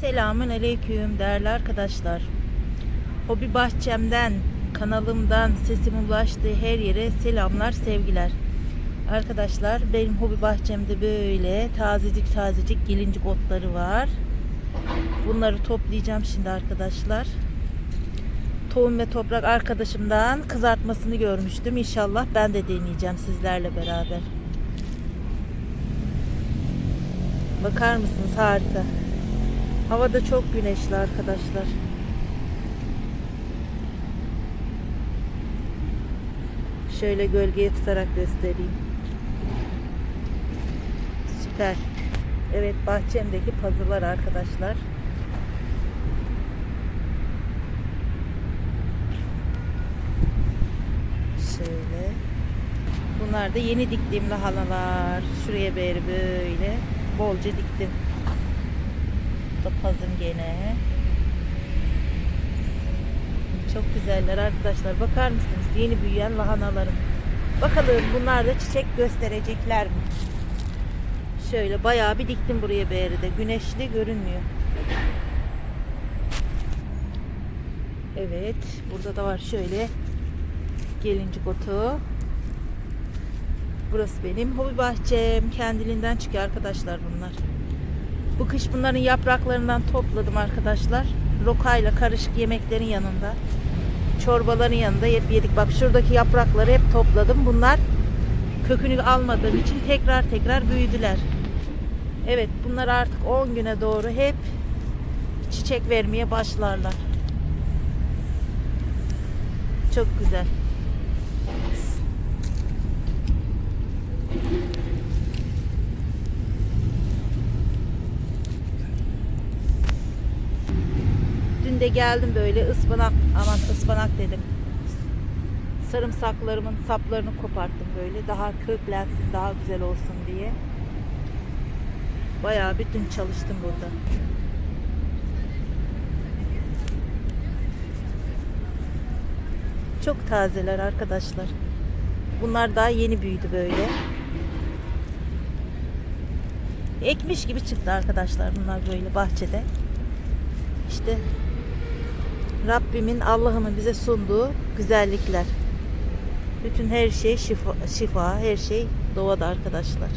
Selamün aleyküm değerli arkadaşlar. Hobi bahçemden, kanalımdan sesim ulaştığı her yere selamlar, sevgiler. Arkadaşlar benim hobi bahçemde böyle tazecik tazecik gelincik otları var. Bunları toplayacağım şimdi arkadaşlar. Tohum ve toprak arkadaşımdan kızartmasını görmüştüm. İnşallah ben de deneyeceğim sizlerle beraber. Bakar mısınız harika. Hava da çok güneşli arkadaşlar. Şöyle gölgeye tutarak göstereyim. Süper. Evet bahçemdeki pazılar arkadaşlar. Şöyle. Bunlar da yeni diktiğim lahanalar. Şuraya böyle bolca diktim. Bu da pazım gene. Çok güzeller arkadaşlar. Bakar mısınız? Yeni büyüyen lahanalarım. Bakalım bunlar da çiçek gösterecekler mi? Şöyle bayağı bir diktim buraya beri de. Güneşli görünmüyor. Evet. Burada da var şöyle gelincik otu. Burası benim hobi bahçem. Kendiliğinden çıkıyor arkadaşlar bunlar. Bu kış bunların yapraklarından topladım arkadaşlar. Rokayla karışık yemeklerin yanında. Çorbaların yanında hep yedik. Bak şuradaki yaprakları hep topladım. Bunlar kökünü almadığım için tekrar tekrar büyüdüler. Evet bunlar artık 10 güne doğru hep çiçek vermeye başlarlar. Çok güzel. De geldim böyle ıspanak aman ıspanak dedim. Sarımsaklarımın saplarını koparttım böyle daha köklensin daha güzel olsun diye. Bayağı bir dün çalıştım burada. Çok tazeler arkadaşlar. Bunlar daha yeni büyüdü böyle. Ekmiş gibi çıktı arkadaşlar bunlar böyle bahçede. İşte Rabbimin Allah'ımın bize sunduğu güzellikler. Bütün her şey şifa, şifa her şey doğada arkadaşlar.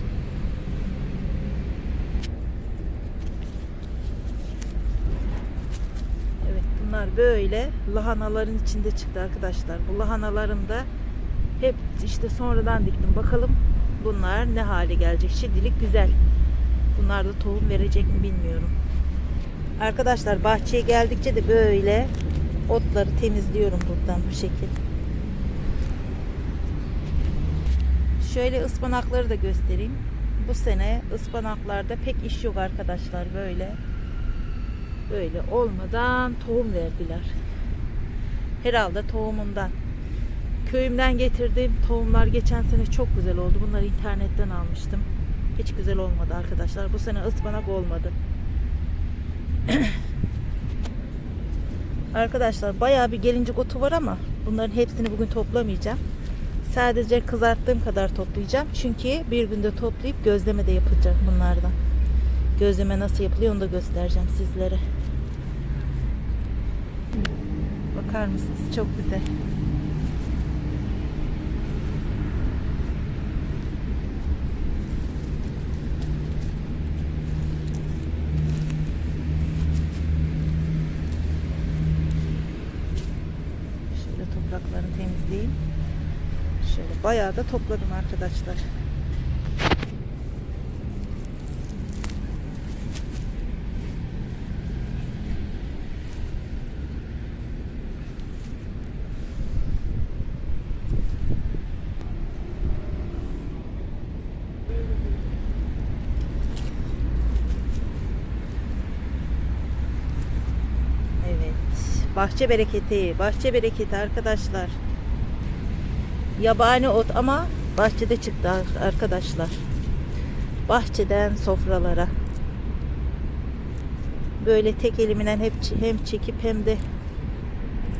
Evet bunlar böyle lahanaların içinde çıktı arkadaşlar. Bu lahanalarım da hep işte sonradan diktim. Bakalım bunlar ne hale gelecek. Şimdilik güzel. Bunlar da tohum verecek mi bilmiyorum. Arkadaşlar bahçeye geldikçe de böyle otları temizliyorum buradan bu şekil. Şöyle ıspanakları da göstereyim. Bu sene ıspanaklarda pek iş yok arkadaşlar böyle. Böyle olmadan tohum verdiler. Herhalde tohumundan. Köyümden getirdiğim tohumlar geçen sene çok güzel oldu. Bunları internetten almıştım. Hiç güzel olmadı arkadaşlar. Bu sene ıspanak olmadı. Arkadaşlar bayağı bir gelincik otu var ama bunların hepsini bugün toplamayacağım. Sadece kızarttığım kadar toplayacağım. Çünkü bir günde toplayıp gözleme de yapacağım bunlardan. Gözleme nasıl yapılıyor onu da göstereceğim sizlere. Bakar mısınız? Çok güzel. Şöyle topraklarını temizleyeyim. Şöyle bayağı da topladım arkadaşlar. Evet. Bahçe bereketi, bahçe bereketi arkadaşlar. Yabani ot ama bahçede çıktı ar- arkadaşlar. Bahçeden sofralara. Böyle tek elimden hep hem çekip hem de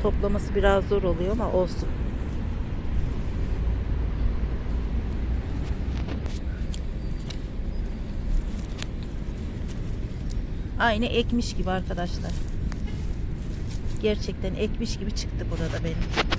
toplaması biraz zor oluyor ama olsun. Aynı ekmiş gibi arkadaşlar. Gerçekten ekmiş gibi çıktı burada benim.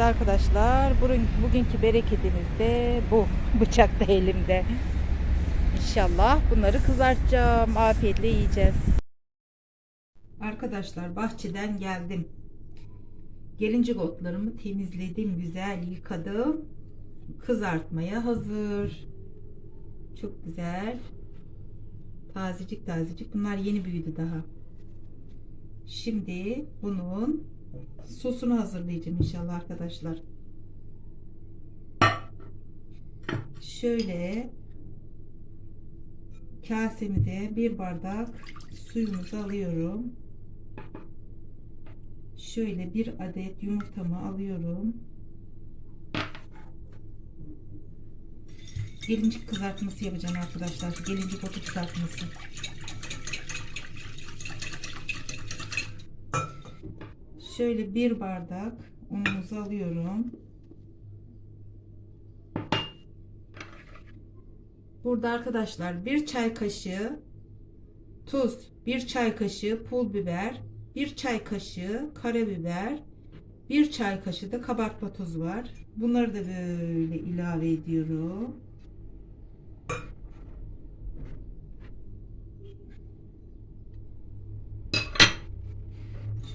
Evet arkadaşlar bugün, bugünkü bereketimiz de bu. Bıçak da elimde. İnşallah bunları kızartacağım. Afiyetle yiyeceğiz. Arkadaşlar bahçeden geldim. Gelincik otlarımı temizledim. Güzel yıkadım. Kızartmaya hazır. Çok güzel. Tazecik tazecik. Bunlar yeni büyüdü daha. Şimdi bunun sosunu hazırlayacağım inşallah arkadaşlar. Şöyle kasemize bir bardak suyumuzu alıyorum. Şöyle bir adet yumurtamı alıyorum. Gelincik kızartması yapacağım arkadaşlar. Gelincik otu kızartması. Şöyle bir bardak unumuzu alıyorum. Burada arkadaşlar bir çay kaşığı tuz, bir çay kaşığı pul biber, bir çay kaşığı karabiber, bir çay kaşığı da kabartma tozu var. Bunları da böyle ilave ediyorum.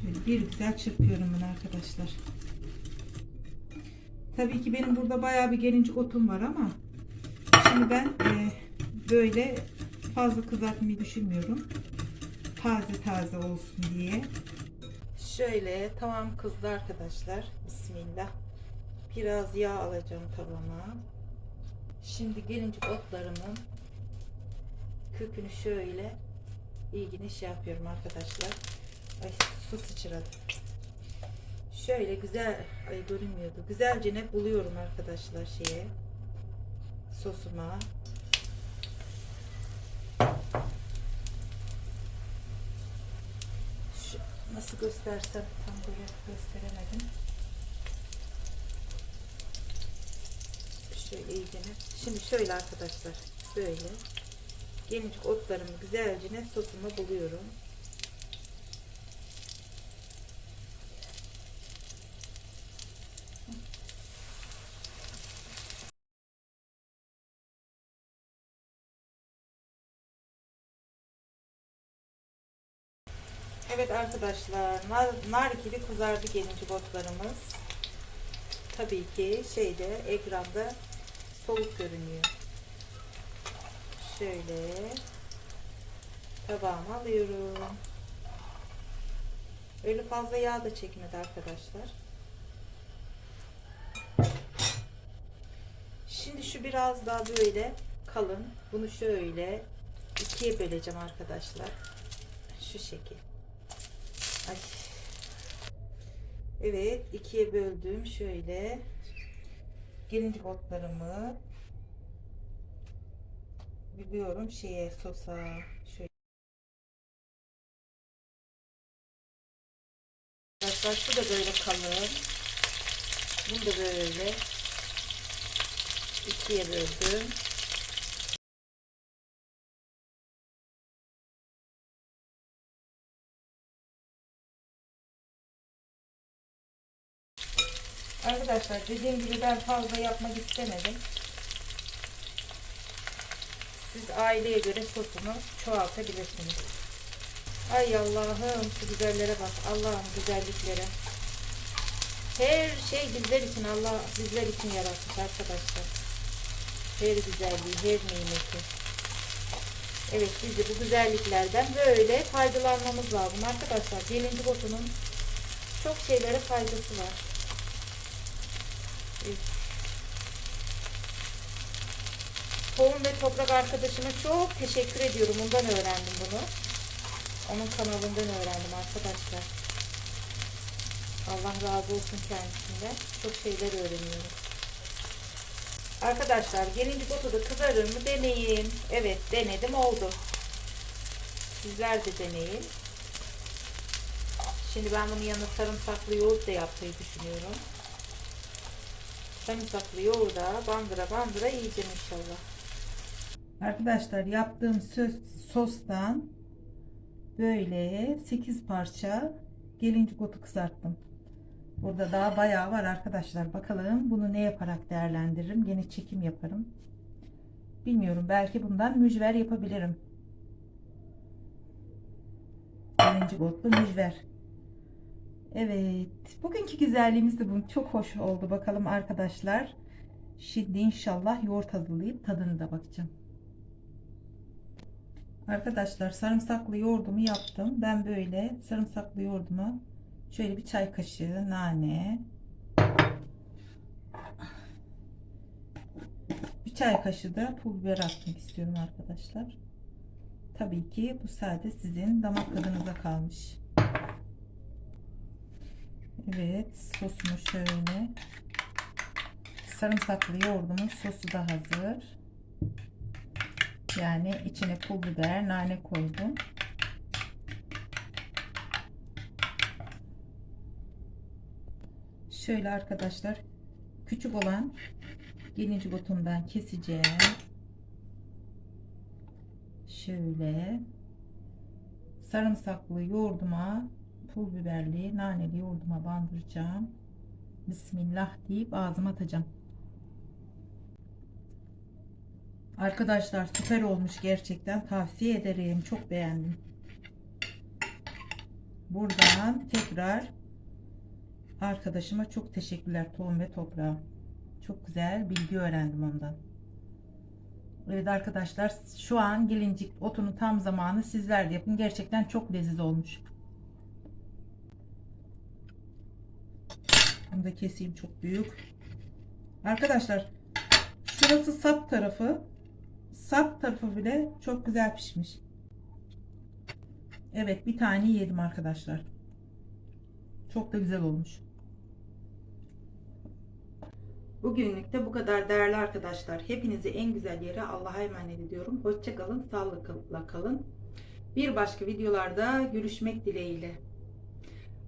Şöyle bir güzel çırpıyorum bunu arkadaşlar. Tabii ki benim burada bayağı bir gelincik otum var ama şimdi ben e, böyle fazla kızartmayı düşünmüyorum. Taze taze olsun diye. Şöyle tamam kızdı arkadaşlar. Bismillah. Biraz yağ alacağım tavama. Şimdi gelincik otlarımın kökünü şöyle ilgini şey yapıyorum arkadaşlar. Ay su sıçradı. Şöyle güzel ay görünmüyordu. Güzelce ne buluyorum arkadaşlar şeye sosuma. Şu, nasıl göstersem tam böyle gösteremedim. Şöyle iyice. Şimdi şöyle arkadaşlar böyle gelincik otlarımı güzelce ne sosuma buluyorum. Evet arkadaşlar nar, nar kızardı gelincik otlarımız. Tabii ki şeyde ekranda soğuk görünüyor. Şöyle tabağıma alıyorum. Öyle fazla yağ da çekmedi arkadaşlar. Şimdi şu biraz daha böyle kalın. Bunu şöyle ikiye böleceğim arkadaşlar. Şu şekil. Ay. Evet ikiye böldüm. Şöyle. Gelincik otlarımı biliyorum. Şeye sosa şöyle. Arkadaşlar şu da böyle kalın. Bunu da böyle ikiye böldüm Arkadaşlar dediğim gibi ben fazla yapmak istemedim. Siz aileye göre sosunu çoğaltabilirsiniz. Ay Allah'ım şu güzellere bak. Allah'ım güzelliklere. Her şey bizler için Allah bizler için yaratmış arkadaşlar. Her güzelliği, her nimeti. Evet biz de bu güzelliklerden böyle faydalanmamız lazım arkadaşlar. Gelinci botunun çok şeylere faydası var. Evet. Tohum ve toprak arkadaşıma çok teşekkür ediyorum. Ondan öğrendim bunu. Onun kanalından öğrendim arkadaşlar. Allah razı olsun kendisinden. Çok şeyler öğreniyorum. Arkadaşlar gelinci botu da kızarır mı deneyin. Evet denedim oldu. Sizler de deneyin. Şimdi ben bunun yanına sarımsaklı yoğurt da yapmayı düşünüyorum. Sarımsaklı yoğurda bandıra bandıra yiyeceğim inşallah. Arkadaşlar yaptığım söz, sostan böyle 8 parça gelincik otu kızarttım. Burada daha bayağı var arkadaşlar. Bakalım bunu ne yaparak değerlendiririm. Yine çekim yaparım. Bilmiyorum. Belki bundan mücver yapabilirim. Gelincik otlu mücver. Evet. Bugünkü güzelliğimiz de bu. Çok hoş oldu. Bakalım arkadaşlar. Şimdi inşallah yoğurt hazırlayıp tadını da bakacağım. Arkadaşlar sarımsaklı yoğurdumu yaptım. Ben böyle sarımsaklı yoğurdumu şöyle bir çay kaşığı nane bir çay kaşığı da pul biber atmak istiyorum arkadaşlar. Tabii ki bu sade sizin damak tadınıza kalmış. Evet sosumu şöyle sarımsaklı yoğurdumun sosu da hazır. Yani içine pul biber, nane koydum. Şöyle arkadaşlar küçük olan gelinci botumdan keseceğim. Şöyle sarımsaklı yoğurduma, pul biberli, naneli yoğurduma bandıracağım. Bismillah deyip ağzıma atacağım. Arkadaşlar süper olmuş gerçekten tavsiye ederim. Çok beğendim. Buradan tekrar arkadaşıma çok teşekkürler tohum ve toprağa. Çok güzel bilgi öğrendim ondan. Evet arkadaşlar şu an gelincik otunun tam zamanı sizler de yapın. Gerçekten çok leziz olmuş. Bunu da keseyim çok büyük. Arkadaşlar şurası sap tarafı sap tarafı bile çok güzel pişmiş. Evet bir tane yedim arkadaşlar. Çok da güzel olmuş. Bugünlük de bu kadar değerli arkadaşlar. Hepinizi en güzel yere Allah'a emanet ediyorum. Hoşça kalın, sağlıkla kalın. Bir başka videolarda görüşmek dileğiyle.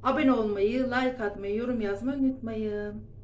Abone olmayı, like atmayı, yorum yazmayı unutmayın.